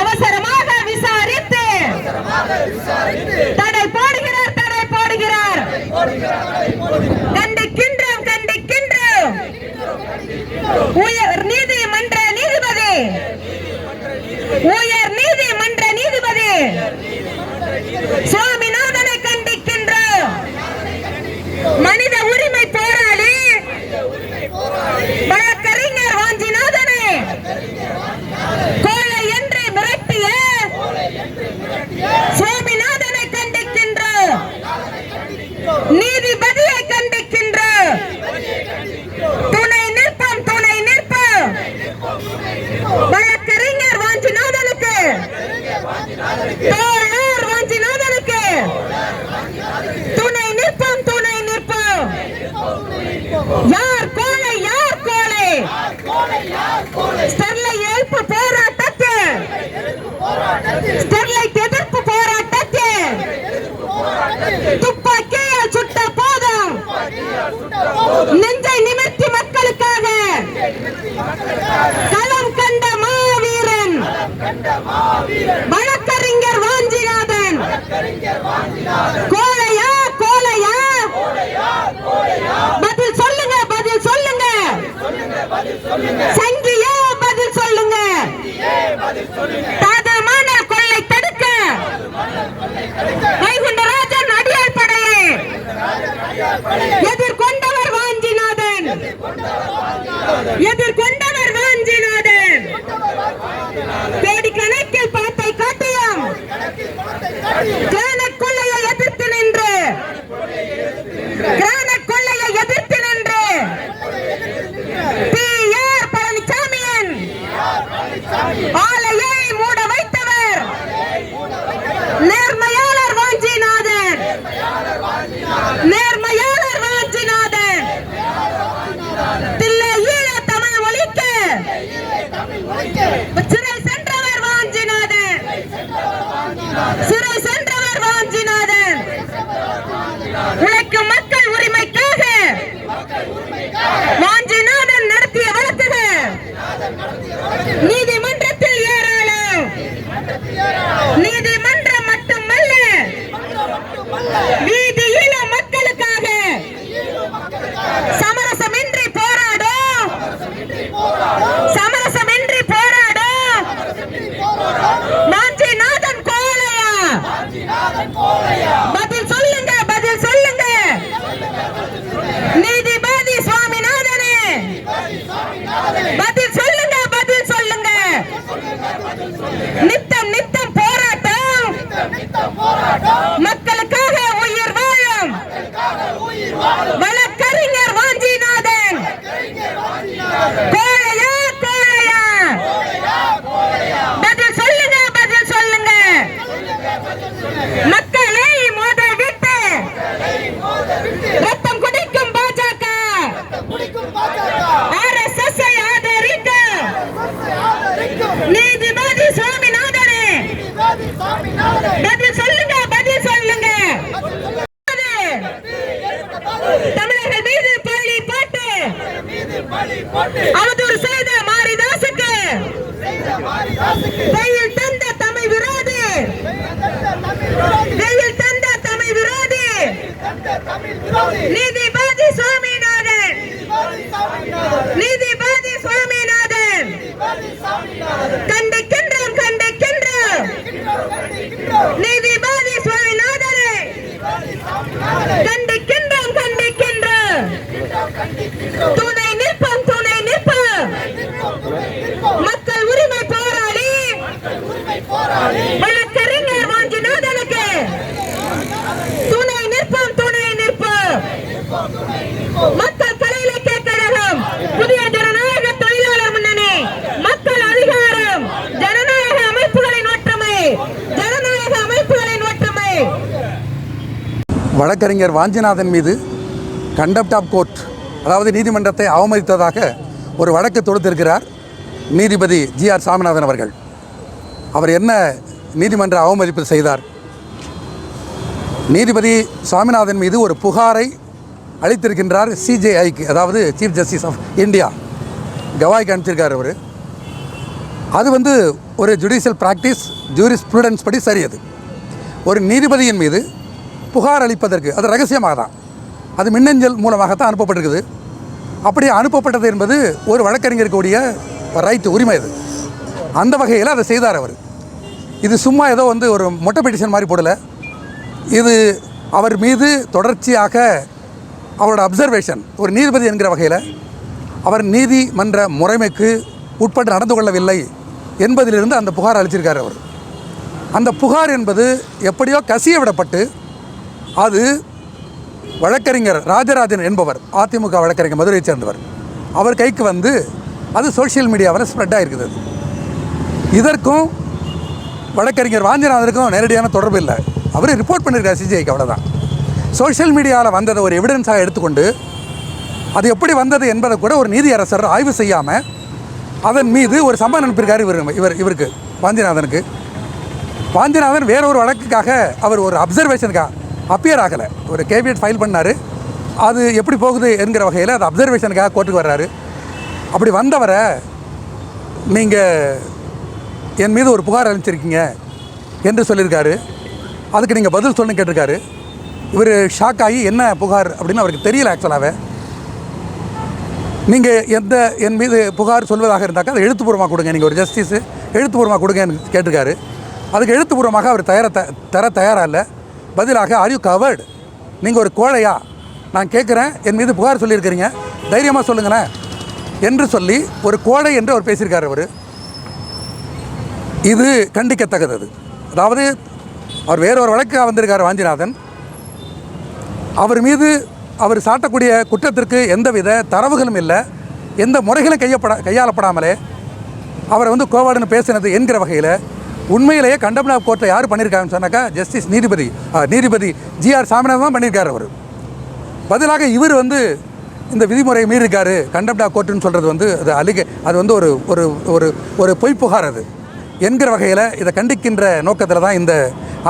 அரசு ஸ்டெர்லைட் எதிர்ப்பு போராட்டத்தில் ஸ்டெர்லைட் எதிர்ப்பு போராட்டத்தில் துப்பாக்கியால் சுட்ட போதும். நெஞ்சை நிமிர்த்தி மக்களுக்காக. களம் கண்ட மாவீரன். வழக்கறிஞர் வாஞ்சிநாதன். கோ நீதிபதி சுவாமிநாதன். நீதிபதி சுவாமிநாதன். கண்டிக்கின்றோம் கண்டிக்கின்றோம். நீதிபதி சுவாமிநாதனை கண்டிக்கின்றோம் கண்டிக்கின்றோம். துணை நிற்போம் துணை நிற்போம். மக்கள் உரிமை போராளி. வழக்கறிஞர் வாஞ்சிநாதன் மீது கண்டப்ட் ஆஃப் கோர்ட் அதாவது நீதிமன்றத்தை அவமதித்ததாக ஒரு வழக்கு தொடுத்திருக்கிறார் நீதிபதி ஜி ஆர் சாமிநாதன் அவர்கள். அவர் என்ன நீதிமன்ற அவமதிப்பு செய்தார்? நீதிபதி சாமிநாதன் மீது ஒரு புகாரை அளித்திருக்கின்றார் சிஜேஐக்கு அதாவது சீஃப் ஜஸ்டிஸ் ஆஃப் இந்தியா கவாய்க்கு அனுப்பிச்சிருக்கார் அவர். அது வந்து ஒரு ஜுடிஷியல் ப்ராக்டிஸ் ஜூரிஸ் ஸ்டூடெண்ட்ஸ் படி சரியது ஒரு நீதிபதியின் மீது புகார் அளிப்பதற்கு அது ரகசியமாக தான். அது மின்னஞ்சல் மூலமாகத்தான் அனுப்பப்பட்டிருக்குது. அப்படி அனுப்பப்பட்டது என்பது ஒரு வழக்கறிஞருக்குரிய ரைட்டு உரிமை அது. அந்த வகையில் அதை செய்தார் அவர். இது சும்மா ஏதோ வந்து ஒரு மொட்டை பெட்டிஷன் மாதிரி போடலை. இது அவர் மீது தொடர்ச்சியாக அவரோட அப்சர்வேஷன் ஒரு நீதிபதி என்கிற வகையில் அவர் நீதிமன்ற முறைமைக்கு உட்பட்டு நடந்து கொள்ளவில்லை என்பதிலிருந்து அந்த புகார் அளிச்சிருக்கார் அவர். அந்த புகார் என்பது எப்படியோ கசிய விடப்பட்டு அது வழக்கறிஞர் ராஜராஜன் என்பவர் அதிமுக வழக்கறிஞர் மதுரையைச் சேர்ந்தவர். அவர் கைக்கு வந்து அது சோஷியல் மீடியாவில் ஸ்ப்ரெட் ஆகிருக்குது இதற்கும் வழக்கறிஞர் வாஞ்சிநாதனுக்கும் நேரடியான தொடர்பு இல்லை. அவர் ரிப்போர்ட் பண்ணியிருக்கார் சிஜிஐக்கு அவ்வளோதான் சோஷியல் மீடியாவில் வந்ததை ஒரு எவிடன்ஸாக எடுத்துக்கொண்டு அது எப்படி வந்தது என்பதை கூட ஒரு நீதியரசர் ஆய்வு செய்யாமல் அதன் மீது ஒரு சம்பளம் அனுப்பியிருக்காரு இவர் இவர் இவருக்கு வாஞ்சிநாதனுக்கு. வாஞ்சிநாதன் வேற ஒரு வழக்குக்காக அவர் ஒரு அப்சர்வேஷனுக்காக அப்பியர் ஆகலை. ஒரு கேவியட் ஃபைல் பண்ணார். அது எப்படி போகுது என்கிற வகையில் அது அப்சர்வேஷனுக்காக கோர்ட்டுக்கு வர்றாரு. அப்படி வந்தவரை நீங்கள் என் மீது ஒரு புகார் அளிச்சிருக்கீங்க என்று சொல்லியிருக்காரு. அதுக்கு நீங்கள் பதில் சொல்லணும் கேட்டிருக்காரு. இவர் ஷாக் ஆகி என்ன புகார் அப்படின்னு அவருக்கு தெரியல ஆக்சுவலாகவே நீங்கள் எந்த என் மீது புகார் சொல்வதாக இருந்தாக்கா அதை எழுத்துப்பூர்வமாக கொடுங்க. நீங்கள் ஒரு ஜஸ்டிஸு எழுத்துப்பூர்வமாக கொடுங்கன்னு கேட்டிருக்காரு. அதுக்கு எழுத்துப்பூர்வமாக அவர் தயார த தர தயாராக இல்லை. பதிலாக ஆர் யூ கவர்டு நீங்கள் ஒரு கோழையா? நான் கேட்குறேன். என் மீது புகார் சொல்லியிருக்கிறீங்க. தைரியமாக சொல்லுங்களேன். என்று சொல்லி ஒரு கோழை என்று அவர் பேசியிருக்கார் அவர். இது கண்டிக்கத்தக்கது. அதாவது அவர் வேற ஒரு வழக்காக வந்திருக்கார் வாஞ்சிநாதன். அவர் மீது அவர் சாட்டக்கூடிய குற்றத்திற்கு எந்தவித தரவுகளும் இல்லை. எந்த முறைகளும் கையப்பட கையாளப்படாமலே அவரை வந்து கோவாடுன்னு பேசினது என்கிற வகையில் உண்மையிலேயே கண்டம்னா கோர்ட்டில் யார் பண்ணியிருக்காங்கன்னு சொன்னாக்கா ஜஸ்டிஸ் நீதிபதி நீதிபதி ஜிஆர் சாமிநாதன் தான் பண்ணியிருக்காரு அவர். பதிலாக இவர் வந்து இந்த விதிமுறையை மீறிருக்காரு கண்டம்னா கோர்ட்டுன்னு சொல்கிறது வந்து அது அலிக அது வந்து ஒரு ஒரு ஒரு ஒரு பொய் புகார் அது. என்கிற வகையில் இதை கண்டிக்கின்ற நோக்கத்தில் தான் இந்த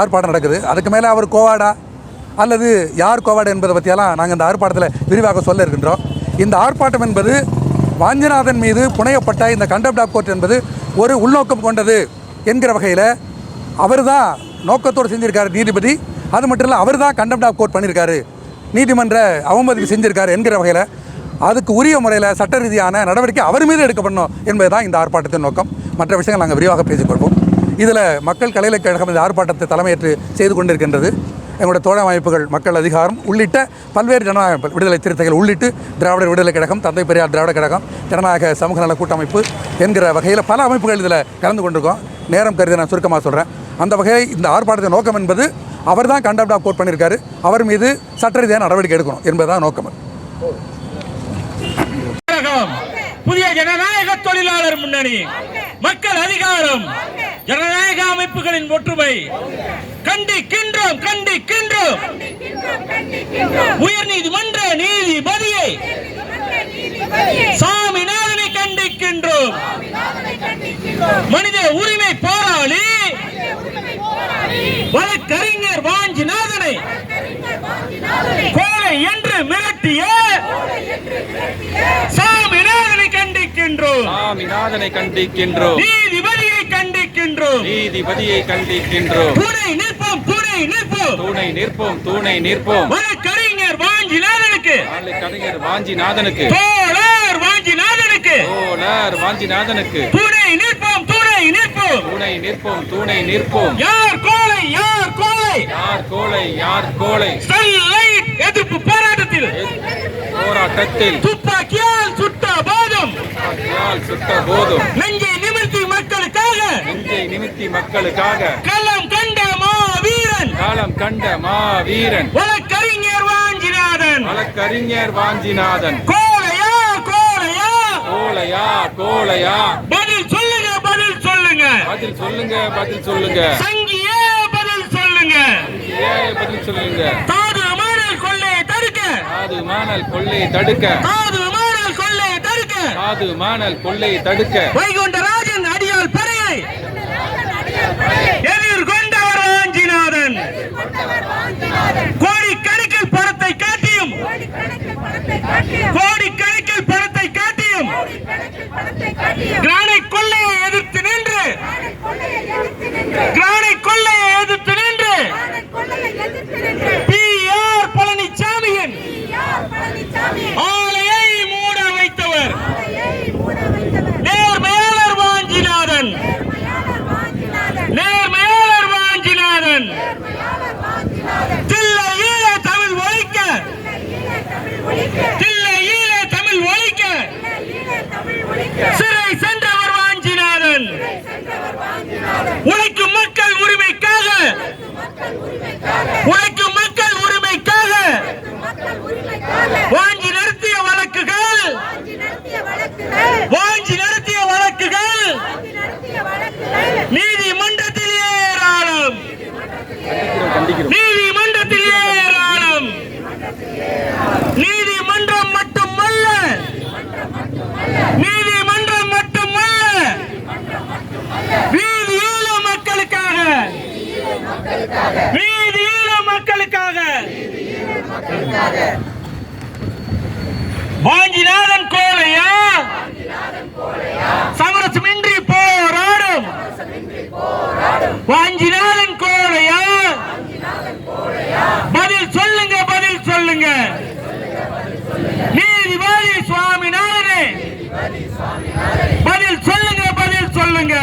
ஆர்ப்பாட்டம் நடக்குது. அதுக்கு மேலே அவர் கோவாடா? அல்லது யார் கோவாடு என்பதை பற்றியெல்லாம் நாங்கள் இந்த ஆர்ப்பாட்டத்தில் விரிவாக சொல்ல இருக்கின்றோம். இந்த ஆர்ப்பாட்டம் என்பது வாஞ்சிநாதன் மீது புனையப்பட்ட இந்த கண்டப்டா கோர்ட் என்பது ஒரு உள்நோக்கம் கொண்டது. என்கிற வகையில் அவர் தான் நோக்கத்தோடு செஞ்சிருக்காரு நீதிபதி. அது மட்டும் இல்லை அவர் தான் கண்டெம்ட் ஆஃப் கோர்ட் பண்ணியிருக்காரு நீதிமன்ற அவமதிப்பு செஞ்சுருக்காரு என்கிற வகையில் அதுக்கு உரிய முறையில் சட்ட ரீதியான நடவடிக்கை அவர் மீது எடுக்கப்படணும் என்பது தான் இந்த ஆர்ப்பாட்டத்தின் நோக்கம். மற்ற விஷயங்கள் நாங்கள் விரிவாக பேசிக்கொள்வோம். இதில் மக்கள் கலையில கழகம் இந்த ஆர்ப்பாட்டத்தை தலைமையேற்று செய்து கொண்டிருக்கின்றது. எங்களுடைய தோழ அமைப்புகள் மக்கள் அதிகாரம் உள்ளிட்ட பல்வேறு ஜனநாயக விடுதலை திருத்தங்கள் உள்ளிட்டு திராவிட விடுதலை கழகம் தந்தை பெரியார் திராவிட கழகம் ஜனநாயக சமூக நல கூட்டமைப்பு என்கிற வகையில் பல அமைப்புகள் இதில் கலந்து கொண்டிருக்கோம். நேரம் கருதி நான் சுருக்கமாக சொல்கிறேன் அந்த வகையில் இந்த ஆர்ப்பாட்டத்தின் நோக்கம் என்பது அவர் தான் கண்டப்ட் கோட் பண்ணியிருக்காரு அவர் மீது சட்ட ரீதியான நடவடிக்கை எடுக்கணும் என்பதுதான் நோக்கம். புதிய ஜனநாயக தொழிலாளர் முன்னணி மக்கள் அதிகாரம் ஜனநாயக அமைப்புகளின் ஒற்றுமை கண்டிக்கின்றோம் கண்டிக்கின்றோம். உயர் நீதிமன்ற நீதிபதியை சாமிநாதனை கண்டிக்கின்றோம். மனித உரிமை போராளி வழக்கறிஞர் வாஞ்சிநாதனை கோலை என்று மிரட்டிய சாமிநாதனை கண்டிக்கின்றோம். சாமிநாதனை கண்டிக்கின்றோம். நீதிபதியை கண்டிக்கின்றோம். நீதிபதியை கண்டிக்கின்றோம். துணை தூணை நிற்போம் தூணை நிற்போம். வழக்கறிஞர் வாஞ்சிநாதனுக்கு கலைஞர் வாஞ்சிநாதனுக்கு தோழர் வாஞ்சிநாதனுக்கு தோழர் வாஞ்சிநாதனுக்கு துணை நிற்போம் துணை நிற்போம். தூணை நிற்போம் தூணை நிற்போம். யார் கோலை யார் கோலை யார் கோலை யார் கோலை ஸ்டெர்லைட் எதிர்ப்பு போராட்டத்தில். போராட்டத்தில். துப்பாக்கியால் சுட்ட போதும். துப்பாக்கியால் சுட்ட போதும். நெஞ்சை நிமிர்த்தி மக்களுக்காக. நெஞ்சை நிமித்தி மக்களுக்காக. களம் காலம் கண்ட மாவீரன். வழக்கறிஞர் வாஞ்சிநாதன். வழக்கறிஞர் வாஞ்சிநாதன். கோலையா கோலையா. கோலையா கோலையா. பதில் சொல்லுங்க பதில் சொல்லுங்க. பதில் சொல்லுங்க பதில் சொல்லுங்க. சங்கியே பதில் சொல்லுங்க. ஏன் பதில் சொல்லுங்க. தாது மாடல் கொள்ளை தடுக்க. காது மானல் கொள்ளை தடுக்க. தாது மாடல் கொள்ளை தடுக்க. காது மானல் கொள்ளை தடுக்க. வைகுண்டராஜன் அடியால் கோடிக்கணக்கில் பணத்தை காட்டியும் கோடிக்கணக்கில் பணத்தை காட்டியும் கிரானை கொள்ளையை எதிர்த்து நின்று கிரானை வீதியில மக்களுக்காக. வாஞ்சிநாதன் கோலையா சமரசமின்றி போராடும். வாஞ்சிநாதன் கோலையா பதில் சொல்லுங்க பதில் சொல்லுங்க. நீதிபதி சுவாமிநாதனே. பதில் சொல்லுங்க பதில் சொல்லுங்க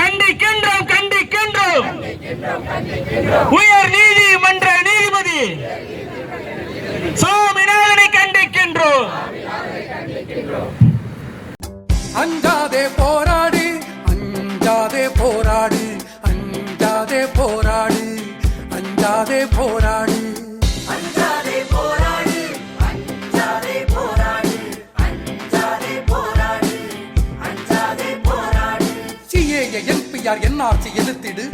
கண்டிக்கின்றோம் கண்டிக்கின்றோம் உயர் நீதிமன்ற நீதிபதி சுவாமிநாதனை கண்டிக்கின்றோம். அஞ்சாதே போராடு அஞ்சாதே போராடு அஞ்சாதே போராடு அஞ்சாதே போராடு. அஞ்சாதே போராடு அஞ்சாதே போராடு அஞ்சாதே போராடு அஞ்சாதே போராடு. சிஏஏ என்ஆர்சி எதிர்த்திடு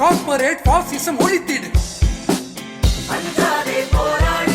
கார்பரேட் பாசிசம் ஒழித்திடு. அஞ்சாதே போராடு